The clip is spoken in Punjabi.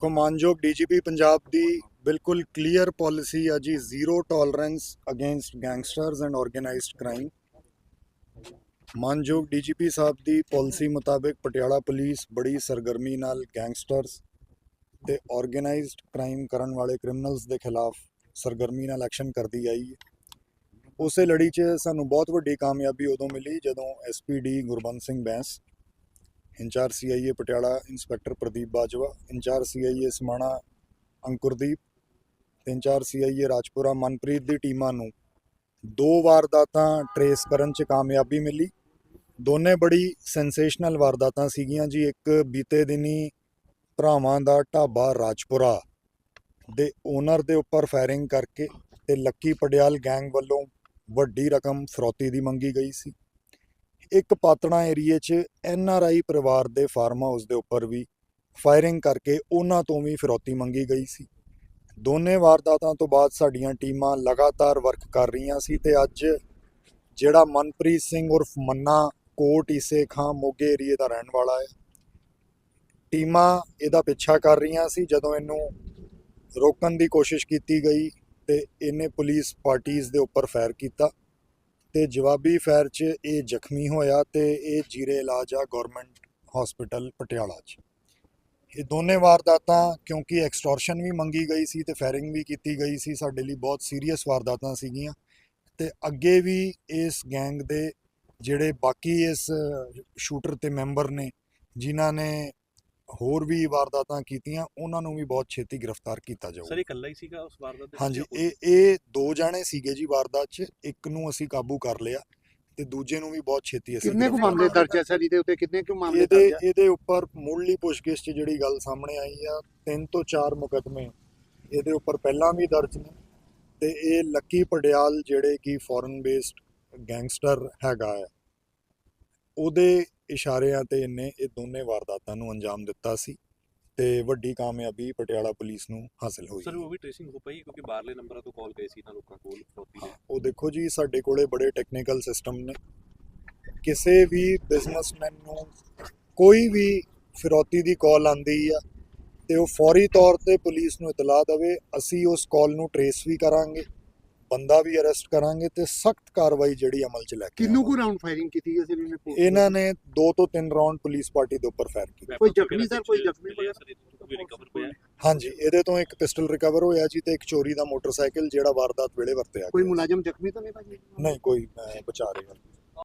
ਕਮਾਨਯੋਗ ਡੀਜੀਪੀ ਪੰਜਾਬ ਦੀ ਬਿਲਕੁਲ ਕਲੀਅਰ ਪਾਲਿਸੀ ਆ ਜੀ zero tolerance against gangsters and organised crime ਮਾਨਯੋਗ ਡੀਜੀਪੀ ਸਾਹਿਬ ਦੀ ਪਾਲਿਸੀ ਮੁਤਾਬਿਕ ਪਟਿਆਲਾ ਪੁਲਿਸ ਬੜੀ ਸਰਗਰਮੀ ਨਾਲ ਗੈਂਗਸਟਰਸ ਤੇ ਆਰਗੇਨਾਈਜ਼ਡ ਕ੍ਰਾਈਮ ਕਰਨ ਵਾਲੇ ਕ੍ਰਿਮੀਨਲਸ ਦੇ ਖਿਲਾਫ ਸਰਗਰਮੀ ਨਾਲ ਐਕਸ਼ਨ ਕਰਦੀ ਆਈ ਹੈ। ਉਸੇ ਲੜੀ 'ਚ ਸਾਨੂੰ ਬਹੁਤ ਵੱਡੀ ਕਾਮਯਾਬੀ ਉਦੋਂ ਮਿਲੀ ਜਦੋਂ SPD Gurband Singh Bains in charge CIA Patiala inspector Pradeep Bajwa, in charge CIA Samana Ankurdeep ਤੇ in charge CIA Rajpura Manpreet ਦੀ ਟੀਮਾਂ ਨੂੰ ਦੋ ਵਾਰਦਾਤਾਂ ਟਰੇਸ ਕਰਨ 'ਚ ਕਾਮਯਾਬੀ ਮਿਲੀ। ਦੋਨੇ ਬੜੀ ਸੈਂਸੇਸ਼ਨਲ ਵਾਰਦਾਤਾਂ ਸੀਗੀਆਂ ਜੀ, ਇੱਕ ਬੀਤੇ ਦਿਨੀ ਭਰਾਵਾਂ ਦਾ ਢਾਬਾ ਰਾਜਪੁਰਾ ਦੇ ਓਨਰ ਦੇ ਉੱਪਰ ਫਾਇਰਿੰਗ ਕਰਕੇ ਤੇ ਲੱਕੀ ਪਟਿਆਲ ਗੈਂਗ ਵੱਲੋਂ ਵੱਡੀ ਰਕਮ ਫਰੋਤੀ ਦੀ ਮੰਗੀ ਗਈ ਸੀ। ਇੱਕ ਪਾਤਣਾ ਏਰੀਏ 'ਚ ਐਨ ਆਰ ਆਈ ਪਰਿਵਾਰ ਦੇ ਫਾਰਮ ਹਾਊਸ ਦੇ ਉੱਪਰ ਵੀ ਫਾਇਰਿੰਗ ਕਰਕੇ ਉਹਨਾਂ ਤੋਂ ਵੀ ਫਿਰੌਤੀ ਮੰਗੀ ਗਈ ਸੀ। ਦੋਨੇ ਵਾਰਦਾਤਾਂ ਤੋਂ ਬਾਅਦ ਸਾਡੀਆਂ ਟੀਮਾਂ ਲਗਾਤਾਰ ਵਰਕ ਕਰ ਰਹੀਆਂ ਸੀ ਤੇ ਅੱਜ ਜਿਹੜਾ ਮਨਪ੍ਰੀਤ ਸਿੰਘ ਉਰਫ ਮੰਨਾ ਕੋਟ ਈਸੇ ਖਾਂ ਮੋਗੇ ਏਰੀਏ ਦਾ ਰਹਿਣ ਵਾਲਾ ਹੈ। ਟੀਮਾਂ ਇਹਦਾ ਪਿੱਛਾ ਕਰ ਰਹੀਆਂ ਸੀ ਜਦੋਂ ਇਹਨੂੰ ਰੋਕਣ ਦੀ ਕੋਸ਼ਿਸ਼ ਕੀਤੀ ਗਈ ਤੇ ਇਹਨੇ ਪੁਲਿਸ ਪਾਰਟੀਆਂ ਦੇ ਉੱਪਰ ਫਾਇਰ ਕੀਤਾ। ਤੇ ਜਵਾਬੀ ਫਾਇਰ 'ਚ ਇਹ ਜ਼ਖਮੀ ਹੋਇਆ ਤੇ ਇਹ ਜੀਰੇ ਇਲਾਜ ਆ ਗਵਰਨਮੈਂਟ ਹਸਪੀਟਲ ਪਟਿਆਲਾ 'ਚ। ਇਹ ਦੋਨੇ ਵਾਰਦਾਤਾਂ, ਕਿਉਂਕਿ ਐਕਸਟੋਰਸ਼ਨ ਵੀ ਮੰਗੀ ਗਈ ਸੀ ਤੇ ਫਾਇਰਿੰਗ ਵੀ ਕੀਤੀ ਗਈ ਸੀ, ਸਾਡੇ ਲਈ ਬਹੁਤ ਸੀਰੀਅਸ ਵਾਰਦਾਤਾਂ ਸੀਗੀਆਂ। ਤੇ ਅੱਗੇ ਵੀ ਇਸ ਗੈਂਗ ਦੇ ਜਿਹੜੇ ਬਾਕੀ ਇਸ ਸ਼ੂਟਰ ਤੇ ਮੈਂਬਰ ਨੇ, ਜਿਨ੍ਹਾਂ ਨੇ ਹੋਰ ਵੀ ਵਾਰਦਾਤਾਂ ਕੀਤੀਆਂ ਉਹਨਾਂ ਨੂੰ ਵੀ ਬਹੁਤ ਛੇਤੀ ਗ੍ਰਿਫਤਾਰ ਕੀਤਾ ਜਾਊਗਾ ਸਰ ਇਕੱਲਾ ਹੀ ਸੀਗਾ ਉਸ ਵਾਰਦਾਤ ਦੇ ਵਿੱਚ ਹਾਂਜੀ ਇਹ ਇਹ ਦੋ ਜਾਣੇ ਸੀਗੇ ਜੀ ਵਾਰਦਾਤ 'ਚ ਇੱਕ ਨੂੰ ਅਸੀਂ ਕਾਬੂ ਕਰ ਲਿਆ ਤੇ ਦੂਜੇ ਨੂੰ ਵੀ ਬਹੁਤ ਛੇਤੀ ਅਸੀਂ ਕਿੰਨੇ ਕੁ ਮਾਮਲੇ ਦਰਜ ਹੈ ਸਰ? ਇਹਦੇ ਉੱਤੇ ਕਿੰਨੇ ਕੁ ਮਾਮਲੇ ਇਹਦੇ ਦਰਜ ਹੈ ਇਹਦੇ ਉੱਪਰ ਮੁੱਢਲੀ ਪੁੱਛਗਿੱਛ 'ਚ ਜਿਹੜੀ ਗੱਲ ਸਾਹਮਣੇ ਆਈ ਆ ਤਿੰਨ ਤੋਂ ਚਾਰ ਮੁਕੱਦਮੇ ਇਹਦੇ ਉੱਪਰ ਪਹਿਲਾਂ ਵੀ ਦਰਜ ਨੇ ਤੇ ਇਹ ਲੱਕੀ ਪੜਿਆਲ ਜਿਹੜੇ ਕਿ ਫੋਰਨ ਬੇਸਡ ਗੈਂਗਸਟਰ ਹੈਗਾ ਹੈ ਉਹਦੇ ਇਸ਼ਾਰਿਆਂ ਤੇ ਇਹਨੇ ਇਹ ਦੋਨੇ ਵਾਰਦਾਤਾਂ ਨੂੰ ਅੰਜਾਮ ਦਿੱਤਾ ਸੀ ਤੇ ਵੱਡੀ ਕਾਮਯਾਬੀ ਪਟਿਆਲਾ ਪੁਲਿਸ ਨੂੰ ਹਾਸਲ ਹੋਈ। ਸਰ ਉਹ ਵੀ ਟ੍ਰੇਸਿੰਗ ਹੋ ਪਈ ਕਿਉਂਕਿ ਬਾਹਰਲੇ ਨੰਬਰਾਂ ਤੋਂ ਕਾਲ ਗਏ ਸੀ ਇਹਨਾਂ ਲੋਕਾਂ ਕੋਲ ਫਰੋਤੀ ਦੇ ਉਹ ਦੇਖੋ ਜੀ ਸਾਡੇ ਕੋਲੇ ਬੜੇ ਟੈਕਨੀਕਲ ਸਿਸਟਮ ਨੇ। ਕਿਸੇ ਵੀ ਬਿਜ਼ਨਸਮੈਨ ਨੂੰ ਕੋਈ ਵੀ ਫਿਰੌਤੀ ਦੀ ਕਾਲ ਆਂਦੀ ਆ ਤੇ ਉਹ ਫੌਰੀ ਤੌਰ ਤੇ ਪੁਲਿਸ ਨੂੰ ਇਤਲਾਹ ਦੇਵੇ ਅਸੀਂ ਉਸ ਕਾਲ ਨੂੰ ਟਰੇਸ ਵੀ ਕਰਾਂਗੇ। ਬੰਦਾ ਵੀ ਅਰੈਸਟ ਕਰਾਂਗੇ ਤੇ ਸਖਤ ਕਾਰਵਾਈ ਜਿਹੜੀ ਅਮਲ 'ਚ ਲੈ ਕੇ ਕਿੰਨੂ ਕੁ। ਰਾਉਂਡ ਫਾਇਰਿੰਗ ਕੀਤੀ ਹੈ ਸਰ ਇਹਨੇ ਇਹਨਾਂ ਨੇ 2 ਤੋਂ 3 ਰਾਉਂਡ ਪੁਲਿਸ ਪਾਰਟੀ ਦੇ ਉੱਪਰ ਫਾਇਰ ਕੀਤੇ। ਕੋਈ ਜ਼ਖਮੀ ਸਰ, ਕੋਈ ਜ਼ਖਮੀ ਹੋਇਆ। ਹਾਂਜੀ ਇਹਦੇ ਤੋਂ ਇੱਕ ਪਿਸਟਲ ਰਿਕਵਰ ਹੋਇਆ ਜੀ ਤੇ ਇੱਕ ਚੋਰੀ ਦਾ ਮੋਟਰਸਾਈਕਲ ਜਿਹੜਾ ਵਾਰਦਾਤ ਵੇਲੇ ਵਰਤਿਆ ਕੋਈ। ਮੁਲਾਜ਼ਮ ਜ਼ਖਮੀ ਤਾਂ ਨਹੀਂ ਭਾਜੀ? ਨਹੀਂ ਕੋਈ ਬਚਾ ਰਿਹਾ।